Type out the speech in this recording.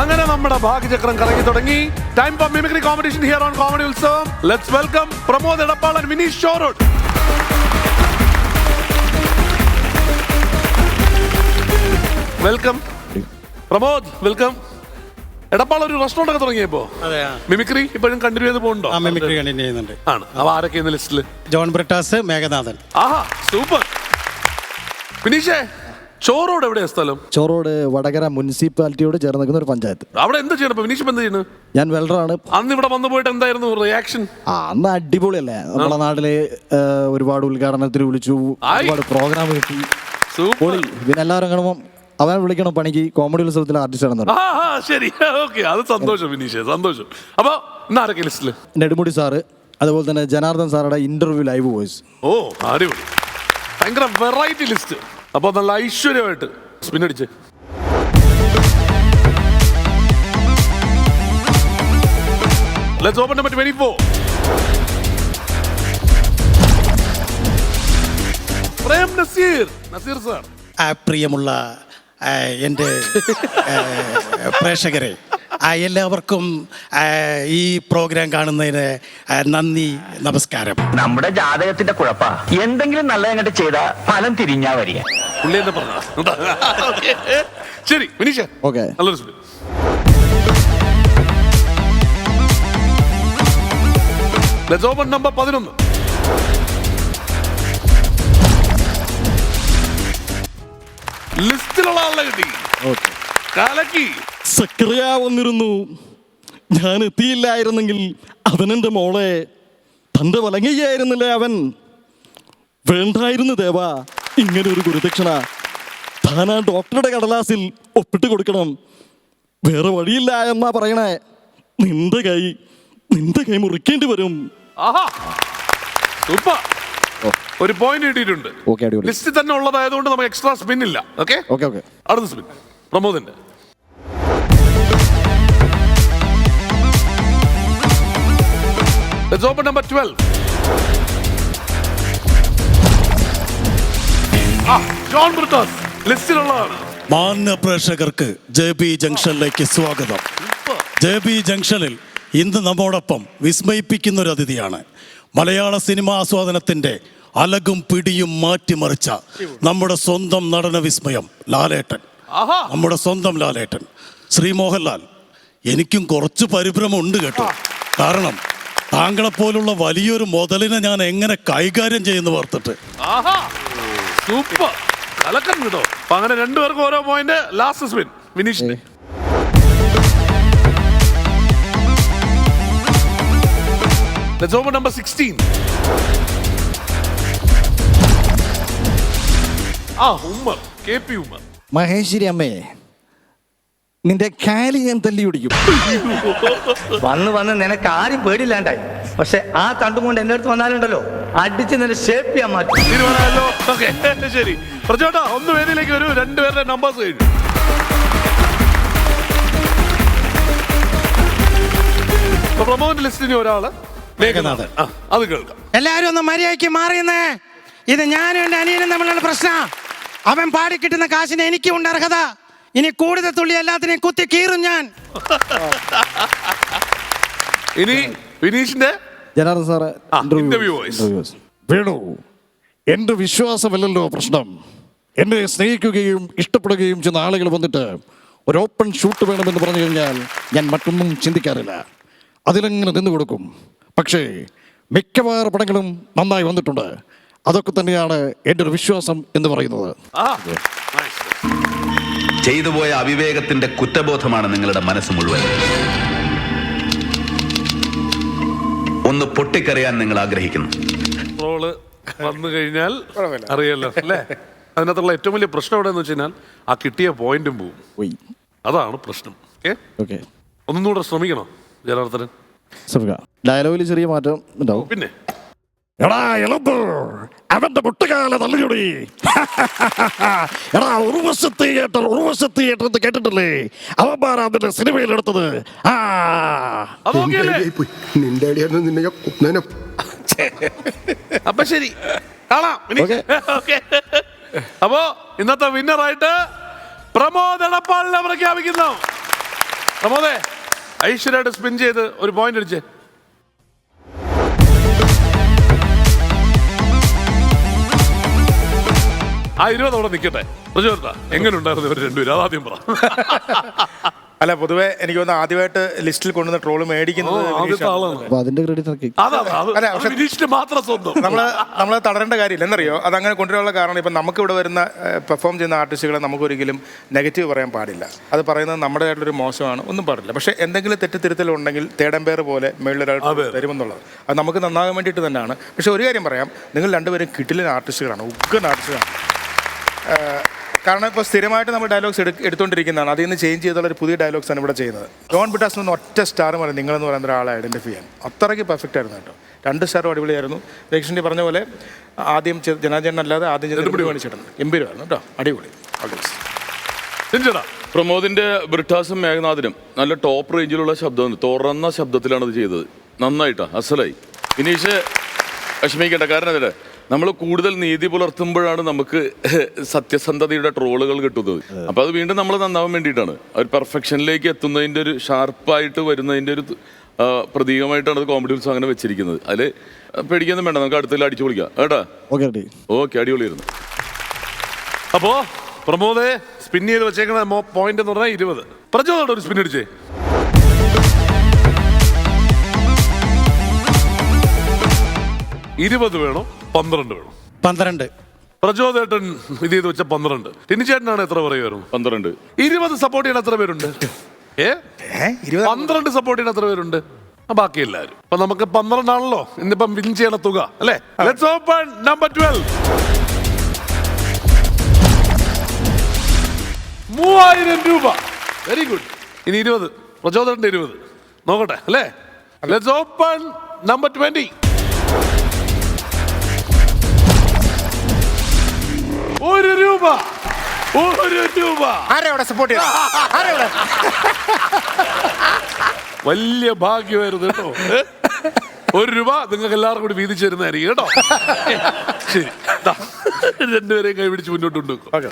അങ്ങനെ നമ്മുടെ ഭാഗ്യചക്രം കറങ്ങി തുടങ്ങി. Time for mimicry competition here on comedy Utsavam let's welcome Pramod എടപ്പാളൻ Vineesh Chorode welcome Pramod welcome Edappal ഒരു റെസ്റ്റോറന്റ് ഒക്കെ തുടങ്ങിയപ്പോ? മിമിക്രി ഇപ്പോഴും കണ്ടിന്യൂ ചെയ്ത് പോകുന്നുണ്ടോ മിമിക്രി കണ്ടിന്യൂ ചെയ്യുന്നുണ്ട്. ആണ്. അവ ആരൊക്കെ ലിസ്റ്റിൽ ജോൺ ബ്രിട്ടാസ് മേഘനാഥൻ. ആഹാ സൂപ്പർ വിനീഷേ ചോറോട് എവിടെയാ സ്ഥലം? ചോറോട് വടകര മുനിസിപ്പാലിറ്റിയോട് ചേർന്ന് നിൽക്കുന്ന ഒരു പഞ്ചായത്ത്. അവിടെ എന്ത് ചെയ്യണം? ഇപ്പൊ വിനീഷ് എന്ത് ചെയ്യുന്നു? ഞാൻ വെൽഡറാണ്. അന്ന് ഇവിടെ വന്നു പോയിട്ട് എന്തായിരുന്നു റിയാക്ഷൻ ആ അന്ന് അടിപൊളിയല്ലേ? നമ്മുടെ നാട്ടിൽ ഒരുപാട് ഉദ്ഘാടനത്തിന് വിളിച്ചു. ആയി. ഒരുപാട് പ്രോഗ്രാം കിട്ടി. സൂപ്പർ. പൊളി. പിന്നെ എല്ലാവരും കാണുമ്പോൾ അവൻ വിളിക്കണം പണിക്ക്. കോമഡി ഉത്സവത്തിലെ ആർട്ടിസ്റ്റ് ആണെന്ന് ആ ആ, ശരി. ഓക്കെ. അത് സന്തോഷം വിനീഷ്. സന്തോഷം. അപ്പൊ ഇന്ന് ആരൊക്കെ ലിസ്റ്റിൽ നെടുമുടി സാറ് അതുപോലെ തന്നെ ജനാർദ്ദൻ സാറുടെ ഇന്റർവ്യൂ ലൈവ് വോയിസ് ഓ അടിപൊളി. ഭയങ്കര വെറൈറ്റി ലിസ്റ്റ് അപ്പൊ നല്ല ഐശ്വര്യമായിട്ട് സ്പിന്നടിച്ച് അടിച്ച്. Let's open number twenty four Prem Nazir. Nazir sir ആ പ്രിയമുള്ള എന്റെ പ്രേക്ഷകരെ എല്ലാവർക്കും ഈ പ്രോഗ്രാം കാണുന്നതിന് നന്ദി നമസ്കാരം. നമ്മുടെ ജാതകത്തിന്റെ കുഴപ്പ. എന്തെങ്കിലും നല്ല അങ്ങോട്ട് ചെയ്താ ഫലം തിരിഞ്ഞാ വരിക. പുള്ളി എന്താ? പറഞ്ഞ ശരി വിനീഷ. ഓക്കെ. നല്ലൊരു സുഖം ലെറ്റ്സ് ഓപ്പൺ നമ്പർ പതിനൊന്ന്. ലിസ്റ്റിലുള്ള ആളെ കിട്ടി. ഓക്കെ. കലക്കി. സക്രിയ വന്നിരുന്നു. ഞാൻ എത്തിയില്ലായിരുന്നെങ്കിൽ അവനെന്റെ മോളെ തന്റെ വലങ്ങയ്യായിരുന്നില്ലേ അവൻ? വേണ്ടായിരുന്നു ദേവാ. ഇങ്ങനെ ഒരു ഗുരുദക്ഷിണ താൻ ആ ഡോക്ടറുടെ കടലാസിൽ ഒപ്പിട്ട് കൊടുക്കണം. വേറെ വഴിയില്ല എന്നാ പറയണേ. നിന്റെ കൈ നിന്റെ കൈ മുറിക്കേണ്ടി വരും. ആഹാ. സൂപ്പർ. ഒരു പോയിന്റ് കിട്ടിയിട്ടുണ്ട്. ഓക്കെ അടിപൊളി. ലിസ്റ്റിൽ തന്നെ ഉള്ളതായതുകൊണ്ട് നമുക്ക് എക്സ്ട്രാ സ്പിൻ ഇല്ല. ഓക്കെ ഓക്കെ ഓക്കെ അടുത്ത സ്പിൻ പ്രമോദിന്റെ. Let's open number 12. John Brittas ലിസ്റ്റിലുള്ളതാണ് മാന്യ പ്രേക്ഷകർക്ക് ജെ ബി ജംഗ്ഷനിലേക്ക് സ്വാഗതം. ജെ ബി ജംഗ്ഷനിൽ ഇന്ന് നമ്മോടൊപ്പം വിസ്മയിപ്പിക്കുന്ന ഒരു അതിഥിയാണ്. മലയാള സിനിമാ ആസ്വാദനത്തിന്റെ അലകും പിടിയും മാറ്റിമറിച്ച നമ്മുടെ സ്വന്തം നടന വിസ്മയം ലാലേട്ടൻ. നമ്മുടെ സ്വന്തം ലാലേട്ടൻ. ശ്രീ മോഹൻലാൽ എനിക്കും കുറച്ച് പരിഭ്രമമുണ്ട് കേട്ടോ. കാരണം താങ്കളെപ്പോലുള്ള വലിയൊരു മുതലിനെ ഞാൻ എങ്ങനെ കൈകാര്യം ചെയ്യുന്നു ഓർത്തിട്ട്. സൂപ്പർ. കലക്കൻ കേട്ടോ അപ്പൊ അങ്ങനെ രണ്ടുപേർക്കും ഓരോ പോയിന്റ് ലാസ്റ്റ് സ്പിൻ വിനീഷിന്റെ Let's open number 16. ആ ഉമ്മർ കെ പി ഉമ്മർ മഹേശ്വരി അമ്മേ നിന്റെ കാലി ഞാൻ തല്ലി പിടിക്കും വന്ന് വന്ന് നിനക്ക് ആരും പേടില്ലാണ്ടായി പക്ഷെ ആ തണ്ടും കൊണ്ട് എന്റെ അടുത്ത് വന്നാലുണ്ടല്ലോ. അടിച്ച് നിന്നെ ഷേപ്പ് ചെയ്യാൻ മാറ്റും. തീരുമാനമല്ലോ ഓക്കെ ശരി. പ്രചോട്ടാ ഒന്ന് വേദിയിലേക്ക് വരൂ. രണ്ടുപേരുടെ നമ്പേഴ്സ് കഴിഞ്ഞു. അപ്പൊ പ്രമോദിന്റെ ലിസ്റ്റിന് ഒരാൾ. മേഘനാഥൻ. ആ അത് കേൾക്കാം. എല്ലാരും ഒന്ന് മര്യാദയ്ക്ക് മാറിയെന്നേ. ഇത് ഞാനും എന്റെ അനിയനും തമ്മിലുള്ള പ്രശ്ന. അവൻ പാടി കിട്ടുന്ന കാശിന് എനിക്കും ഉണ്ട് അർഹത. ഇനി കൂടുതൽ തുള്ളി എല്ലാത്തിനെയും കുത്തി കീറും ഞാൻ. ഇനി വിനീഷിന്റെ ജനാർദ്ദൻ സാറ് വേണു എന്റെ വിശ്വാസമല്ലല്ലോ പ്രശ്നം. എന്നെ സ്നേഹിക്കുകയും ഇഷ്ടപ്പെടുകയും ചെയ്യുന്ന ആളുകൾ വന്നിട്ട് ഒരു ഓപ്പൺ ഷൂട്ട് വേണമെന്ന് പറഞ്ഞു കഴിഞ്ഞാൽ ഞാൻ മറ്റൊന്നും ചിന്തിക്കാറില്ല. അതിലങ്ങനെ നിന്നു കൊടുക്കും. പക്ഷേ മിക്കവാറും പടങ്ങളും നന്നായി വന്നിട്ടുണ്ട്. അതൊക്കെ തന്നെയാണ് എന്റെ ഒരു വിശ്വാസം എന്ന് പറയുന്നത്. ചെയ്തു പോയ ചെയ്തുപോയ അവിവേകത്തിന്റെ കുറ്റബോധമാണ് നിങ്ങളുടെ മനസ്സ് മുഴുവൻ. ഒന്ന് പൊട്ടിക്കറിയാൻ നിങ്ങൾ ആഗ്രഹിക്കുന്നു. റോൾ വന്നു കഴിഞ്ഞാൽ അറിയല്ലോ അല്ലേ? അതിനകത്തുള്ള ഏറ്റവും വലിയ പ്രശ്നം എവിടെയെന്ന് വെച്ച് കഴിഞ്ഞാൽ ആ കിട്ടിയ പോയിന്റും പോവും. അതാണ് പ്രശ്നം. ഓക്കെ? ഒന്നും കൂടെ ശ്രമിക്കണം ജനാർദ്ദനൻ? ഡയലോഗിൽ ചെറിയ മാറ്റം ഉണ്ടാവും. പിന്നെ? എടാ എളുപ്പ്. അവന്റെ മുട്ടുകാല തള്ളിയൊടി എടാ ഉർവശ തിയേറ്റർ ഉർവശ തിയേറ്റർ എന്ന് കേട്ടിട്ടില്ലേ? അവന്മാരാ അതിന്റെ സിനിമയിൽ എടുത്തത്. ആ. നിന്റെ അടിയായിരുന്നു നിന്നെ ഞാൻ കൊന്നേനെ അപ്പൊ ശരി. കാണാം. അപ്പോ ഇന്നത്തെ വിന്നറായിട്ട് പ്രമോദ് എടപ്പാളിനെ പ്രഖ്യാപിക്കുന്നു. പ്രമോദേ ഐശ്വര്യമായിട്ട് സ്പിൻ ചെയ്ത് ഒരു പോയിന്റ് അടിച്ചേ. ആ ഇരുപത് അവിടെ നിൽക്കട്ടെ. എങ്ങനെ ഉണ്ടായിരുന്നു ഇവർ രണ്ടുപേരും? അതാദ്യം പറ. അല്ല പൊതുവേ എനിക്ക് തോന്നുന്നു ആദ്യമായിട്ട് ലിസ്റ്റിൽ കൊണ്ടുവന്ന ട്രോൾ മേടിക്കുന്നത് ആദ്യത്തെ വിനീഷാണ്. ആളാണ്. അപ്പൊ അതിന്റെ ക്രെഡിറ്റ് അതാണ് അതാ അത് അല്ല, അത് പക്ഷെ- വിനീഷിന് മാത്രം സ്വന്തം. നമ്മൾ നമ്മൾ തളരേണ്ട കാര്യമില്ല. എന്നറിയോ? അതങ്ങനെ കൊണ്ടുവരാനുള്ള കാരണം ഇപ്പം നമുക്ക് ഇവിടെ വരുന്ന പെർഫോം ചെയ്യുന്ന ആർട്ടിസ്റ്റുകളെ നമുക്ക് ഒരിക്കലും നെഗറ്റീവ് പറയാൻ പാടില്ല. അത് പറയുന്നത് നമ്മുടെ ആയിട്ടൊരു മോശമാണ്. ഒന്നും പാടില്ല. പക്ഷേ എന്തെങ്കിലും തെറ്റിത്തിരുത്തലുണ്ടെങ്കിൽ തേടമ്പേർ പോലെ മേളിലൊരാൾ വരുമെന്നുള്ളത്. തരുമെന്നുള്ളത് അത് നമുക്ക് നന്നാകാൻ വേണ്ടിയിട്ട് തന്നെയാണ്. പക്ഷേ ഒരു കാര്യം പറയാം. നിങ്ങൾ രണ്ടുപേരും കിട്ടിലിന് ആർട്ടിസ്റ്റുകളാണ് ഉഗ്രൻ ആർട്ടിസ്റ്റുകളാണ് കാരണം ഇപ്പോൾ സ്ഥിരമായിട്ട് നമ്മൾ ഡയലോഗ്സ് എടു എടുത്തുകൊണ്ടിരിക്കുന്നതാണ്. അതിൽ നിന്ന് ചേഞ്ച് ചെയ്തുള്ള ഒരു പുതിയ ഡയലോഗ്സ് ആണ് ഇവിടെ ചെയ്യുന്നത്. ഡോൺ ബിട്ടാസ് എന്ന് ഒറ്റ സ്റ്റാർ മതി നിങ്ങളെന്ന് പറയുന്ന ഒരാളെ ഐഡന്റിഫൈ ചെയ്യാൻ. അത്രയ്ക്ക് പെർഫെക്റ്റ് ആയിരുന്നു കേട്ടോ. രണ്ട് സ്റ്റാർ അടിപൊളിയായിരുന്നു. രക്ഷന്റെ പറഞ്ഞ പോലെ ആദ്യം ജനാചേട്ടൻ അല്ലാതെ ആദ്യം ചെയ്ത കാണിച്ചിട്ടുണ്ട് എമ്പീരമായിരുന്നു കേട്ടോ. അടിപൊളി. പ്രമോദിന്റെ ബ്രിട്ടാസും മേഘനാഥിനും നല്ല ടോപ്പ് റേഞ്ചിലുള്ള ശബ്ദം തുറന്ന ശബ്ദത്തിലാണ് ഇത് ചെയ്തത്. നന്നായിട്ടാ. അസലായി. വിനീഷ് വിഷമിക്കേണ്ട കാരണം അതല്ലേ നമ്മൾ കൂടുതൽ നീതി പുലർത്തുമ്പോഴാണ് നമുക്ക് സത്യസന്ധതയുടെ ട്രോളുകൾ കിട്ടുന്നത്. അപ്പൊ അത് വീണ്ടും നമ്മൾ നന്നാവാൻ വേണ്ടിയിട്ടാണ്. ഒരു പെർഫെക്ഷനിലേക്ക് എത്തുന്നതിന്റെ ഒരു ഷാർപ്പായിട്ട് വരുന്നതിന്റെ ഒരു പ്രതീകമായിട്ടാണ് അത് കോമഡി ഉത്സവം അങ്ങനെ വെച്ചിരിക്കുന്നത്. അതിൽ പേടിക്കൊന്നും വേണ്ട നമുക്ക് അടുത്തതിൽ അടിച്ചു പൊളിക്കാം. കേട്ടാ? Okay ready. ഓക്കെ അടിപൊളിയായിരുന്നു. അപ്പോ പ്രമോദേ സ്പിൻ ചെയ്ത് വെച്ചേക്കുന്ന പോയിന്റ് എന്ന് പറഞ്ഞാൽ ഇരുപത്. പ്രചോദനം ഒരു സ്പിൻ അടിച്ചേ. ഇരുപത് വേണോ. പന്ത്രണ്ട് വേണം. പന്ത്രണ്ട്. പ്രചോദേട്ടൻ ഇത് ചെയ്ത് വെച്ച പന്ത്രണ്ട്. ടിനിച്ചേട്ടനാണ് എത്ര പറയുമായിരുന്നു പന്ത്രണ്ട്. ഇരുപത് സപ്പോർട്ട് ചെയ്യാൻ എത്ര പേരുണ്ട്? പന്ത്രണ്ട് സപ്പോർട്ട് ചെയ്യാൻ എത്ര പേരുണ്ട്? ബാക്കി എല്ലാരും. അപ്പൊ നമുക്ക് പന്ത്രണ്ടാണല്ലോ. ഇന്നിപ്പം വിൻ ചെയ്യണ തുക അല്ലേ? ലെറ്റ്സ് ഓപ്പൺ നമ്പർ 12 മൂവായിരം രൂപ. വെരി ഗുഡ് ഇനി ഇരുപത്. പ്രചോദനത്തിന്റെ ഇരുപത്. നോക്കട്ടെ അല്ലേ? ലെറ്റ്സ് ഓപ്പൺ നമ്പർ 20 ഒരു രൂപ. ആരെവിടെ സപ്പോർട്ട് ചെയ്തത് ആരെവിടെ? വലിയ ഭാഗ്യമായിരുന്നു കേട്ടോ? ഒരു രൂപ നിങ്ങൾക്ക് എല്ലാവർക്കും കൂടി വീതിച്ചു തരുന്നതായിരിക്കും കേട്ടോ. ശരി രണ്ടുപേരെയും കൈ കൈപിടിച്ച് മുന്നോട്ട് കൊണ്ടുവെക്കും ഓക്കെ.